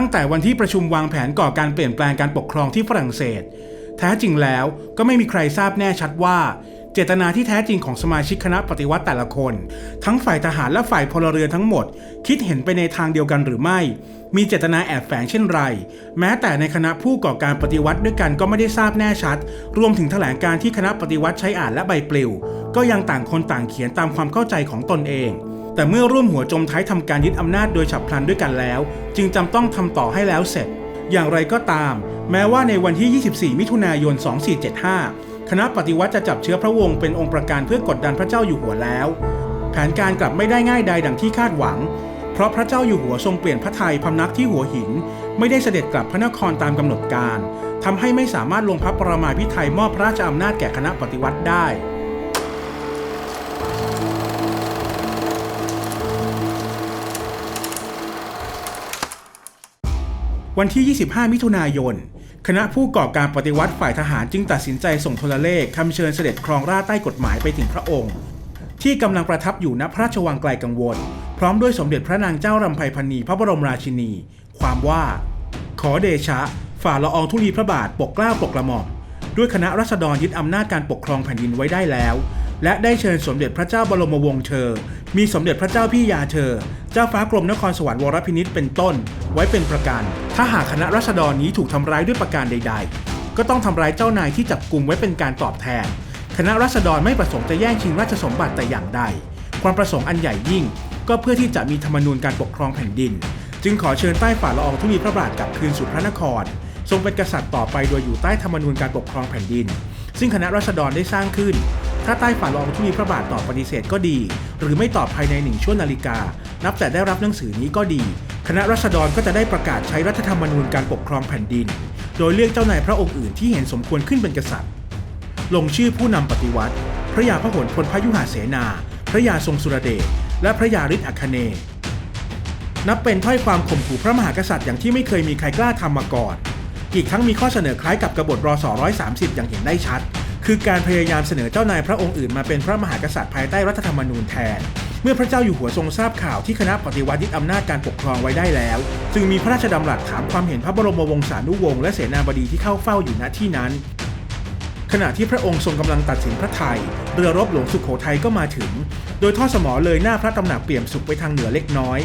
ตั้งแต่วันที่ประชุมวางแผนก่อการเปลี่ยนแปลงการปกครองที่ฝรั่งเศส แท้จริงแล้วก็ไม่มีใครทราบแน่ชัดว่า เจตนาที่แท้จริงของสมาชิกคณะปฏิวัติแต่ละคน ทั้งฝ่ายทหารและฝ่ายพลเรือนทั้งหมด คิดเห็นไปในทางเดียวกันหรือไม่ มีเจตนาแอบแฝงเช่นไร แม้แต่ในคณะผู้ก่อการปฏิวัติด้วยกันก็ไม่ได้ทราบแน่ชัด รวมถึงแถลงการที่คณะปฏิวัติใช้อ่านและใบปลิว ก็ยังต่างคนต่างเขียนตามความเข้าใจของตนเอง แต่เมื่อร่วมหัวจมท้ายทำการยึดอำนาจโดยฉับพลันด้วยกันแล้ว จึงจำต้องทำต่อให้แล้วเสร็จ อย่างไรก็ตาม แม้ว่าในวันที่ 24 มิถุนายน 2475 คณะปฏิวัติจะจับเชื้อพระวงศ์เป็นองค์ประการเพื่อกดดันพระเจ้าอยู่หัวแล้ว แผนการกลับไม่ได้ง่ายใดดังที่คาดหวัง เพราะพระเจ้าอยู่หัวทรงเปลี่ยนพระทัยพำนักที่หัวหิน ไม่ได้เสด็จกลับพระนครตามกำหนดการทำให้ไม่สามารถลงพระประมาพิไทยมอบพระราชอำนาจแก่คณะปฏิวัติได้ วันที่ 25 มิถุนายน คณะผู้ก่อการปฏิวัติฝ่ายทหารจึงตัดสินใจส่งโทรเลขคำเชิญเสด็จครองราชใต้กฎหมายไปถึงพระองค์ ที่กำลังประทับอยู่ณพระราชวังไกลกังวล พร้อมด้วยสมเด็จพระนางเจ้ารำไพพรรณีพระบรมราชินี ความว่า ขอเดชะ ฝ่าละอองธุลีพระบาทปกเกล้าปกกระหม่อมด้วยคณะรัษฎรยึดอำนาจการปกครองแผ่นดินไว้ได้แล้ว และได้เชิญสมเด็จพระเจ้าบรมวงศ์เธอ มีสมเด็จพระเจ้าพี่ยาเธอ เจ้าฟ้ากรมนครสวรรค์วรพินิษเป็นต้น ไว้เป็นประกัน ถ้าหากคณะรัษฎรนี้ถูกทำร้ายด้วยประการใด ๆ ก็ต้องทำร้ายเจ้านายที่จับกลุ่มไว้เป็นการตอบแทน คณะรัษฎรไม่ประสงค์จะแย่งชิงราชสมบัติแต่อย่างใด ความประสงค์อันใหญ่ยิ่ง ก็เพื่อที่จะมีธรรมนูญการปกครองแผ่นดิน จึงขอเชิญใต้ฝ่าละอองธุลีพระบาทกลับคืนสู่พระนคร ทรงเป็นกษัตริย์ต่อไปโดยอยู่ใต้ธรรมนูญการปกครองแผ่นดิน ซึ่งคณะรัษฎรได้สร้างขึ้น ถ้าใต้ฝ่าละอองธุลีพระบาทตอบปฏิเสธก็ดี หรือไม่ตอบภายในหนึ่งชั่วนาฬิกา นับแต่ได้รับหนังสือนี้ก็ดี คณะรัษฎรก็จะได้ประกาศใช้รัฐธรรมนูญการปกครองแผ่นดิน โดยเลือกเจ้านายพระองค์อื่นที่เห็นสมควรขึ้นเป็นกษัตริย์ ลงชื่อผู้นำปฏิวัติ พระยาพหลพลพยุหเสนา พระยาทรงสุรเดชและพระยาฤทธิ์อัคเนย์นับเป็นถ้อยความข่มขู่พระมหากษัตริย์อย่างที่ไม่เคยมีใครกล้าทำมาก่อน อีกทั้งมีข้อเสนอคล้ายกับกบฏรศ130 อย่างเห็นได้ชัด คือการพยายามเสนอเจ้านายพระองค์อื่นมาเป็นพระมหากษัตริย์ภายใต้รัฐธรรมนูญแทน เมื่อพระเจ้าอยู่หัวทรงทราบข่าวที่คณะปฏิวัติยึดอำนาจการปกครองไว้ได้แล้ว จึงมีพระราชดำรัสถามความเห็นพระบรมวงศานุวงศ์และเสนาบดีที่เข้าเฝ้าอยู่ณที่นั้น ขณะที่พระองค์ทรงกำลังตัดสินพระไทย เรือรบหลวงสุขโขทัยก็มาถึง โดยทอดสมอเลยหน้าพระตำหนักเปี่ยมสุขไปทางเหนือเล็กน้อย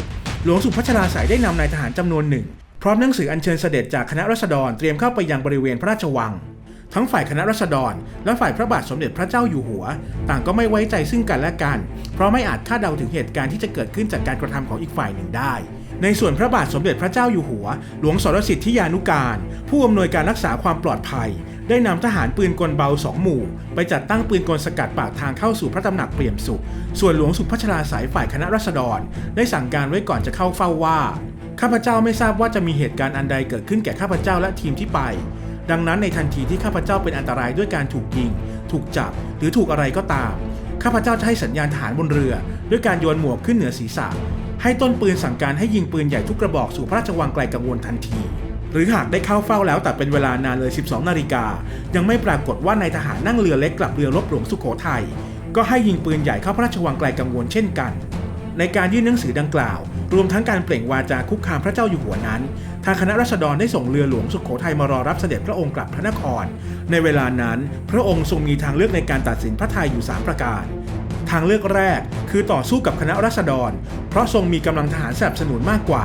หลวงสุพัชราสายได้นำนายทหารจำนวนหนึ่ง พร้อมหนังสืออัญเชิญเสด็จจากคณะรัษฎรเตรียมเข้าไปยังบริเวณพระราชวัง ทั้งฝ่ายคณะรัษฎร และฝ่ายพระบาทสมเด็จพระเจ้าอยู่หัว ต่างก็ไม่ไว้ใจซึ่งกันและกัน เพราะไม่อาจคาดเดาถึงเหตุการณ์ที่จะเกิดขึ้นจากการกระทำของอีกฝ่ายหนึ่งได้ในส่วนพระบาทสมเด็จพระเจ้าอยู่หัว หลวงสรสิทธิยานุการ ผู้อำนวยการรักษาความปลอดภัย ได้นำทหารปืนกลเบาสองหมู่ ไปจัดตั้งปืนกลสกัดปากทางเข้าสู่พระตำหนักเปี่ยมสุข ส่วนหลวงสุพัชราสายฝ่ายคณะรัษฎร ได้สั่งการไว้ก่อนจะเข้าเฝ้าว่า ข้าพเจ้าไม่ทราบว่าจะมีเหตุการณ์อันใดเกิดขึ้นแก่ข้าพเจ้าและทีมที่ไป ดังนั้นในทันทีที่ข้าพเจ้าเป็นอันตรายด้วยการถูกยิง ถูกจับ หรือถูกอะไรก็ตาม ข้าพเจ้าจะให้สัญญาณทหารบนเรือ ด้วยการโยนหมวกขึ้นเหนือศีรษะ ให้ต้นปืนสั่งการให้ยิงปืนใหญ่ทุกกระบอกสู่พระราชวังไกลกังวลทันที หรือหากได้เข้าเฝ้าแล้วแต่เป็นเวลานานเลย 12 นาฬิกา ยังไม่ปรากฏว่านายทหารนั่งเรือเล็กกลับเรือรบหลวงสุโขทัย ก็ให้ยิงปืนใหญ่เข้าพระราชวังไกลกังวลเช่นกัน ในการยื่นหนังสือดังกล่าว รวมทั้งการเปล่งวาจาคุกคามพระเจ้าอยู่หัวนั้น ทางคณะรัษฎรได้ส่งเรือหลวงสุโขทัยมารอรับเสด็จพระองค์กลับพระนคร ในเวลานั้น พระองค์ทรงมีทางเลือกในการตัดสินพระทัยอยู่ 3 ประการ ทางเลือกแรกคือต่อสู้กับคณะรัษฎร เพราะทรงมีกำลังทหารสนับสนุนมากกว่า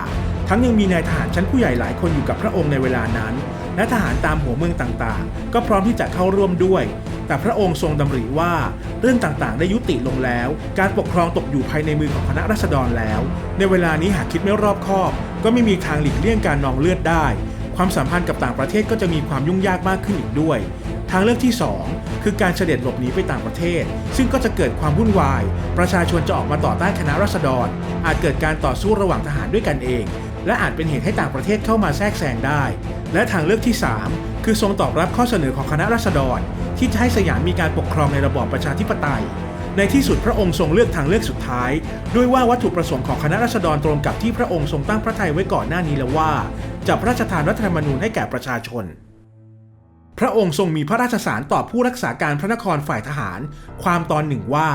ทั้งยังมีนายทหารชั้นผู้ใหญ่หลายคนอยู่กับพระองค์ในเวลานั้น และทหารตามหัวเมืองต่างๆ ก็พร้อมที่จะเข้าร่วมด้วย แต่พระองค์ทรงดำริว่าเรื่องต่างๆ ได้ยุติลงแล้ว การปกครองตกอยู่ภายในมือของคณะรัษฎรแล้ว ในเวลานี้หากคิดไม่รอบคอบ ก็ไม่มีทางหลีกเลี่ยงการนองเลือดได้ ความสัมพันธ์กับต่างประเทศก็จะมีความยุ่งยากมากขึ้นอีกด้วย ทางเลือกที่ 2 คือการเสด็จหลบหนีไปต่างประเทศ ซึ่งก็จะเกิดความวุ่นวาย ประชาชนจะออกมาต่อต้านคณะรัษฎร อาจเกิดการต่อสู้ระหว่างทหารด้วยกันเอง และอาจเป็นเหตุให้ต่างประเทศเข้ามาแทรกแซงได้ และทางเลือกที่ 3 คือทรงตอบรับข้อเสนอของคณะรัษฎร ที่จะให้สยามมีการปกครองในระบอบประชาธิปไตย ในที่สุดพระองค์ทรงเลือกทางเลือกสุดท้าย ด้วยว่าวัตถุประสงค์ของคณะรัษฎรตรงกับที่พระองค์ทรงตั้งพระทัยไว้ก่อนหน้านี้แล้วว่า จะพระราชทานรัฐธรรมนูญให้แก่ประชาชน พระองค์ทรงมีพระราชสารต่อผู้รักษาการพระนครฝ่ายทหาร ความตอนหนึ่งว่า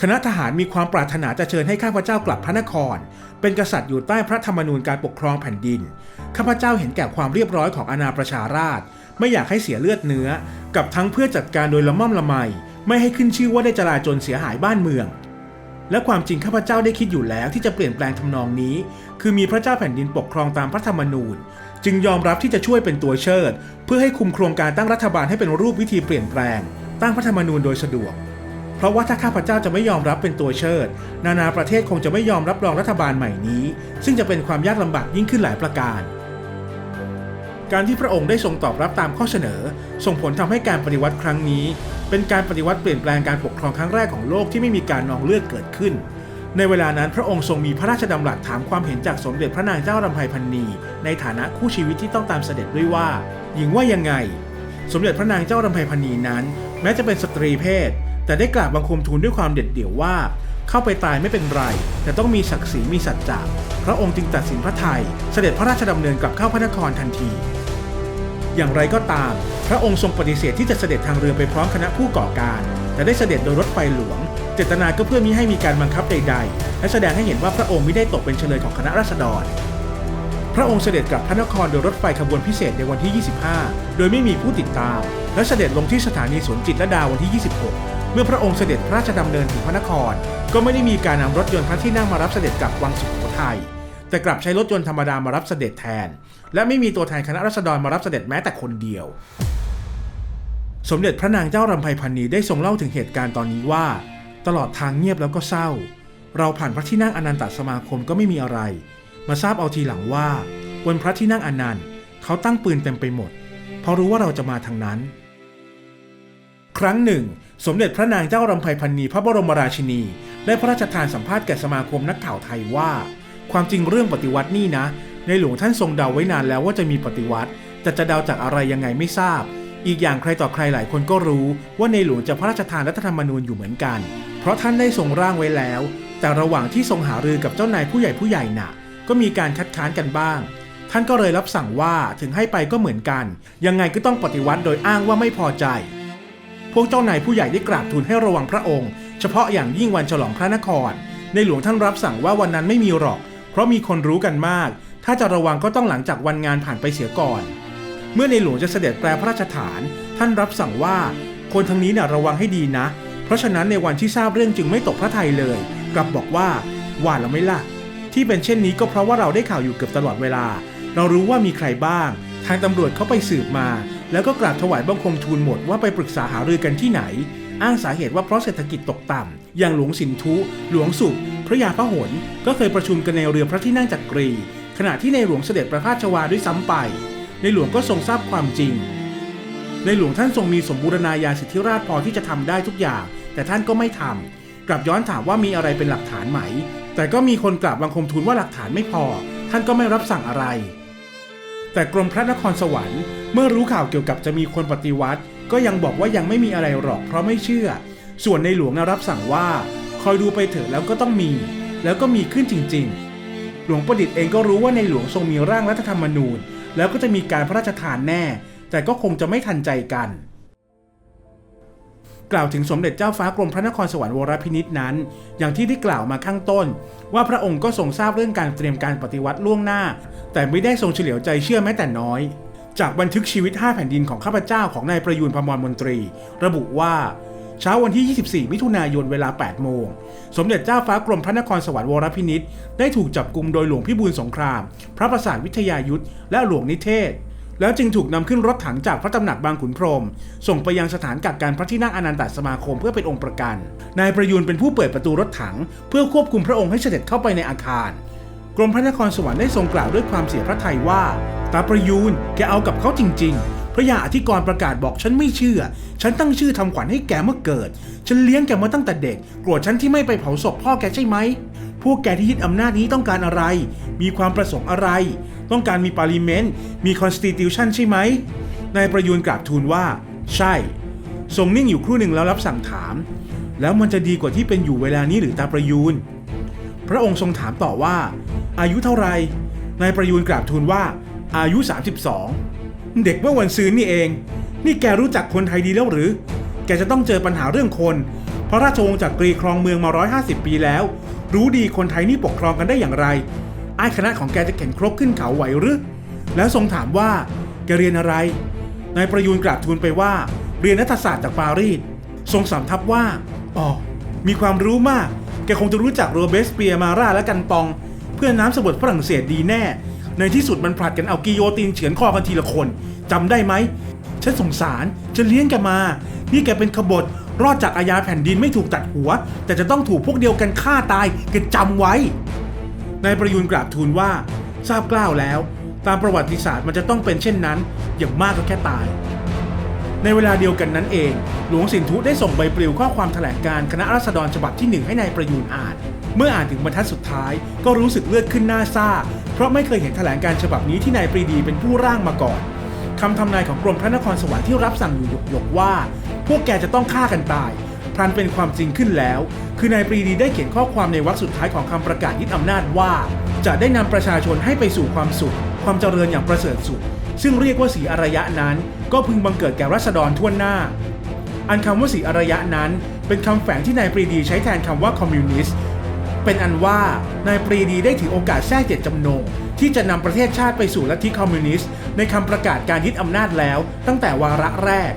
คณะทหารมีความปรารถนาจะเชิญให้ข้าพเจ้ากลับพระนคร เป็นกษัตริย์อยู่ใต้พระธรรมนูญการปกครองแผ่นดินข้าพเจ้าเห็นแก่ความเรียบร้อยของอาณาประชาราษฎร ไม่อยากให้เสียเลือดเนื้อ กับทั้งเพื่อจัดการโดยละม่อมละไม ไม่ให้ขึ้นชื่อว่าได้จลาจลเสียหายบ้านเมือง และความจริงข้าพเจ้าได้คิดอยู่แล้วที่จะเปลี่ยนแปลงทำนองนี้ คือมีพระเจ้าแผ่นดินปกครองตามพระธรรมนูญ จึงยอมรับที่จะช่วยเป็นตัวเชิด เพื่อให้คุมโครงการตั้งรัฐบาลให้เป็นรูปวิธีเปลี่ยนแปลง ตั้งพระธรรมนูญโดยสะดวกเพราะว่าถ้าข้าพเจ้าจะไม่ยอมรับเป็นตัวเชิด นานาประเทศคงจะไม่ยอมรับรองรัฐบาลใหม่นี้ ซึ่งจะเป็นความยากลำบากยิ่งขึ้นหลายประการ การที่พระองค์ได้ทรงตอบรับตามข้อเสนอ ส่งผลทำให้การปฏิวัติครั้งนี้ เป็นการปฏิวัติเปลี่ยนแปลงการปกครองครั้งแรกของโลกที่ไม่มีการนองเลือดเกิดขึ้น ในเวลานั้นพระองค์ทรงมีพระราชดำรัสถามความเห็นจากสมเด็จพระนางเจ้ารำไพพันนีในฐานะคู่ชีวิตที่ต้องตามเสด็จด้วยว่า หญิงว่ายังไง สมเด็จพระนางเจ้ารำไพพันนีนั้น แม้จะเป็นสตรีเพศ แต่ได้กราบบังคมทูลด้วยความเด็ดเดี่ยวว่า เข้าไปตายไม่เป็นไร แต่ต้องมีศักดิ์ศรีมีสัจจะพระองค์จึงตัดสินพระไทยเสด็จพระราชดำเนินกลับเข้าพระนครทันที อย่างไรก็ตาม พระองค์ทรงปฏิเสธที่จะเสด็จทางเรือไปพร้อมคณะผู้ก่อการ แต่ได้เสด็จโดยรถไฟหลวง เจตนาก็เพื่อมิให้มีการบังคับใด ๆ และแสดงให้เห็นว่าพระองค์ไม่ได้ตกเป็นเฉลยของคณะราษฎร พระองค์เสด็จกลับพระนครโดยรถไฟขบวนพิเศษในวันที่ 25 โดยไม่มีผู้ติดตาม และเสด็จลงที่สถานีสวนจิตรดาวันที่ 26เมื่อพระองค์เสด็จพระราชดำเนินถึงพระนคร ก็ไม่ได้มีการนำรถยนต์พระที่นั่งมารับเสด็จกลับวังสุโขทัย แต่กลับใช้รถยนต์ธรรมดามารับเสด็จแทน และไม่มีตัวแทนคณะราษฎรมารับเสด็จแม้แต่คนเดียว สมเด็จพระนางเจ้ารำไพพันนีได้ทรงเล่าถึงเหตุการณ์ตอนนี้ว่า ตลอดทางเงียบแล้วก็เศร้า เราผ่านพระที่นั่งอนันตสมาคมก็ไม่มีอะไร มาทราบเอาทีหลังว่า บนพระที่นั่งอนันต์เขาตั้งปืนเต็มไปหมดเพราะรู้ว่าเราจะมาทางนั้น ครั้งหนึ่ง สมเด็จพระนางเจ้ารำไพพันนีพระบรมราชินี ได้พระราชทานสัมภาษณ์แก่สมาคมนักข่าวไทยว่า ความจริงเรื่องปฏิวัตินี่นะ ในหลวงท่านทรงเดาไว้นานแล้วว่าจะมีปฏิวัติ แต่จะเดาจากอะไรยังไงไม่ทราบ อีกอย่างใครต่อใครหลายคนก็รู้ ว่าในหลวงจะพระราชทานรัฐธรรมนูญอยู่เหมือนกัน เพราะท่านได้ทรงร่างไว้แล้ว แต่ระหว่างที่ทรงหารือกับเจ้านายผู้ใหญ่ผู้ใหญ่น่ะ ก็มีการคัดค้านกันบ้าง ท่านก็เลยรับสั่งว่าถึงให้ไปก็เหมือนกัน ยังไงก็ต้องปฏิวัติโดยอ้างว่าไม่พอใจ พวกเจ้านายผู้ใหญ่ได้กราบทูลให้ระวังพระองค์ เฉพาะอย่างยิ่งวันฉลองพระนครในหลวงท่านรับสั่งว่าวันนั้นไม่มีหรอก เพราะมีคนรู้กันมาก ถ้าจะระวังก็ต้องหลังจากวันงานผ่านไปเสียก่อน เมื่อในหลวงจะเสด็จแปลพระราชฐาน ท่านรับสั่งว่าคนทางนี้น่ะระวังให้ดีนะ เพราะฉะนั้นในวันที่ทราบเรื่องจึงไม่ตกพระทัยเลย กลับบอกว่าว่าแล้วไม่ล่ะ ที่เป็นเช่นนี้ก็เพราะว่าเราได้ข่าวอยู่เกือบตลอดเวลา เรารู้ว่ามีใครบ้าง ทางตำรวจเขาไปสืบมา แล้วก็กราบถวายบังคมทูลหมดว่าไปปรึกษาหารือกันที่ไหน อ้างสาเหตุว่าเพราะเศรษฐกิจตกต่ำอย่างหลวงสินทุหลวงสุข พระยาพหลก็เคยประชุมกันในเรือพระที่นั่งจักรี ขณะที่ในหลวงเสด็จประพาสชวาด้วยซ้ำไป ในหลวงก็ทรงทราบความจริง ในหลวงท่านทรงมีสมบูรณาญาสิทธิราชพอที่จะทำได้ทุกอย่าง แต่ท่านก็ไม่ทำกลับย้อนถามว่ามีอะไรเป็นหลักฐานไหม แต่ก็มีคนกราบบังคมทูลว่าหลักฐานไม่พอ ท่านก็ไม่รับสั่งอะไร แต่กรมพระนครสวรรค์ เมื่อรู้ข่าวเกี่ยวกับจะมีคนปฏิวัติ ก็ยังบอกว่ายังไม่มีอะไรหรอกเพราะไม่เชื่อ ส่วนในหลวงนะรับสั่งว่า อยดูไปเถอะแล้วก็ต้องมี แล้วก็มีขึ้นจริง ๆ หลวงประดิษฐ์เองก็รู้ว่าในหลวงทรงมีร่างรัฐธรรมนูญ แล้วก็จะมีการพระราชทานแน่ แต่ก็คงจะไม่ทันใจกัน กล่าวถึงสมเด็จเจ้าฟ้ากรมพระนครสวรรค์วรพินิจนั้น อย่างที่ได้กล่าวมาข้างต้น ว่าพระองค์ก็ทรงทราบเรื่องการเตรียมการปฏิวัติล่วงหน้า แต่ไม่ได้ทรงเฉลียวใจเชื่อแม้แต่น้อยจากบันทึกชีวิต 5 แผ่นดินของข้าพเจ้าของนายประยูนพมรมนตรี ระบุว่า เช้าวันที่ 24 มิถุนายนเวลา 8 โมง สมเด็จเจ้าฟ้ากรมพระนครสวรรค์วรพินิษได้ถูกจับกุมโดยหลวงพิบูลสงคราม พระประสาทวิทยายุทธและหลวงนิเทศ แล้วจึงถูกนำขึ้นรถถังจากพระตำหนักบางขุนพรหมส่งไปยังสถานกักกันพระที่นั่งอนันตสมาคมเพื่อเป็นองค์ประกัน นายประยูนเป็นผู้เปิดประตูรถถัง เพื่อควบคุมพระองค์ให้เสด็จเข้าไปในอาคาร กรมพระนครสวรรค์ได้ทรงกล่าวด้วยความเสียพระทัยว่าตาประยูนแกเอากับเขาจริง ๆ พระยาอธิกรประกาศบอกฉันไม่เชื่อ ฉันตั้งชื่อทำขวัญให้แกเมื่อเกิด ฉันเลี้ยงแกมาตั้งแต่เด็กโกรธฉันที่ไม่ไปเผาศพพ่อแกใช่ไหม พวกแกที่ยึดอำนาจนี้ต้องการอะไร มีความประสงค์อะไร ต้องการมีปาริเมนต์ มีคอนสติทิวชันใช่ไหม นายประยูนกราบทูลว่า ใช่ ทรงนิ่งอยู่ครู่หนึ่งแล้วรับสั่งถาม แล้วมันจะดีกว่าที่เป็นอยู่เวลานี้หรือตาประยูน พระองค์ทรงถามต่อว่า อายุเท่าไหรนายประยูนกราบทูลว่า อายุ 32 เด็กเมื่อวันซื้อนี่เอง นี่แกรู้จักคนไทยดีแล้วหรือ แกจะต้องเจอปัญหาเรื่องคน พระราชวงศ์จักรีครองเมืองมา 150 ปีแล้ว รู้ดีคนไทยนี่ปกครองกันได้อย่างไรไอ้คณะของแกจะเข็นครกขึ้นเขาไหวหรือ แล้วทรงถามว่า แกเรียนอะไร นายประยูนกราบทูลไปว่า เรียนรัฐศาสตร์จากปารีส ทรงสำทับว่า อ๋อ มีความรู้มาก แกคงจะรู้จักโรเบสเปียร์มาร่าและกันปอง เพื่อนน้ำสมบดฝรั่งเศสดีแน่ ในที่สุดมันผลัดกันเอากิโยตินเฉือนคอกันทีละคนจำได้ไหมฉันสงสารจะเลี้ยงแกมา นี่แกเป็นขบฏรอดจากอาญาแผ่นดินไม่ถูกตัดหัว แต่จะต้องถูกพวกเดียวกันฆ่าตายแกจำไว้นายประยูนกราบทูลว่า ทราบกล้าวแล้ว ตามประวัติศาสตร์มันจะต้องเป็นเช่นนั้น อย่างมากก็แค่ตาย ในเวลาเดียวกันนั้นเอง หลวงสินธุได้ส่งใบปลิวข้อความแถลงการคณะรัษฎรฉบับที่หนึ่งให้นายประยูนอ่าน เมื่ออ่านถึงบรรทัดสุดท้ายก็รู้สึกเลือดขึ้นหน้าซ่า เพราะไม่เคยเห็นแถลงการฉบับนี้ที่นายปรีดีเป็นผู้ร่างมาก่อนคำทำนายของกรมพระนครสวรรค์ที่รับสั่งอยู่หยกๆว่า พวกแกจะต้องฆ่ากันตายพลันเป็นความจริงขึ้นแล้ว คือนายปรีดีได้เขียนข้อความในวรรคสุดท้ายของคำประกาศยึดอำนาจว่า จะได้นำประชาชนให้ไปสู่ความสุข ความเจริญอย่างประเสริฐสุด ซึ่งเรียกว่าสีอารยะนั้น ก็พึงบังเกิดแก่รัษฎรทั่วหน้า อันคำว่าสีอารยะนั้น เป็นคำแฝงที่นายปรีดีใช้แทนคำว่าคอมมิวนิสต์ เป็นอันว่านายปรีดีได้ถือโอกาสแทรกเจตจำนง ที่จะนำประเทศชาติไปสู่ลัทธิคอมมิวนิสต์ในคำประกาศการยึดอำนาจแล้วตั้งแต่วาระแรก